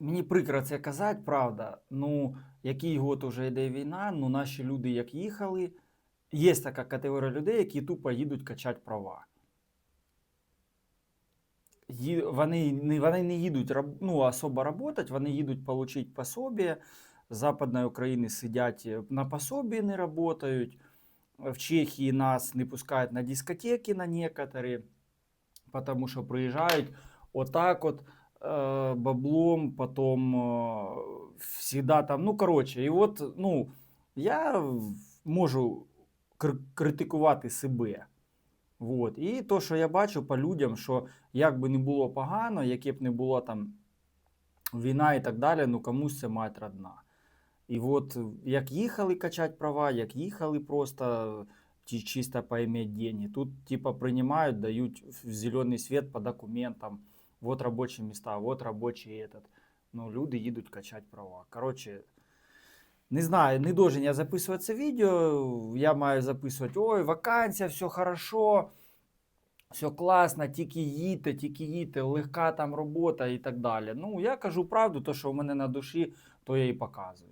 Мені прикро це казати, правда. Ну, який год уже йде війна, ну наші люди як їхали. Є така категорія людей, які тупо їдуть качати права. Ї- Вони, не- вони не їдуть ну, особо працювати, вони їдуть отримати пособие. З Западної України сидять е, на пособі, не працюють. В Чехії нас не пускають на дискотеки на некоторі, тому що приїжджають отак от э, баблом, потом э, всегда там, ну, коротше, і от, ну, я в- можу кр- критикувати себе. Вот. І то, що я бачу по людям, що як би не було погано, яке б не було там війна і так далі, ну комусь це мать родна. І от як їхали качати права, як їхали просто чи- чисто поиметь деньги, тут типа принимают, дают в зеленый свет по документам, вот рабочие места, вот рабочий этот. Ну, люди їдуть качати права. Коротше, не знаю, не должен я записувати це відео. Я маю записувати, ой, вакансія, все хорошо, все класно, тільки їдьте, тільки їдьте, легка там робота і так далі. Ну, я кажу правду, то, що в мене на душі, то я і показую.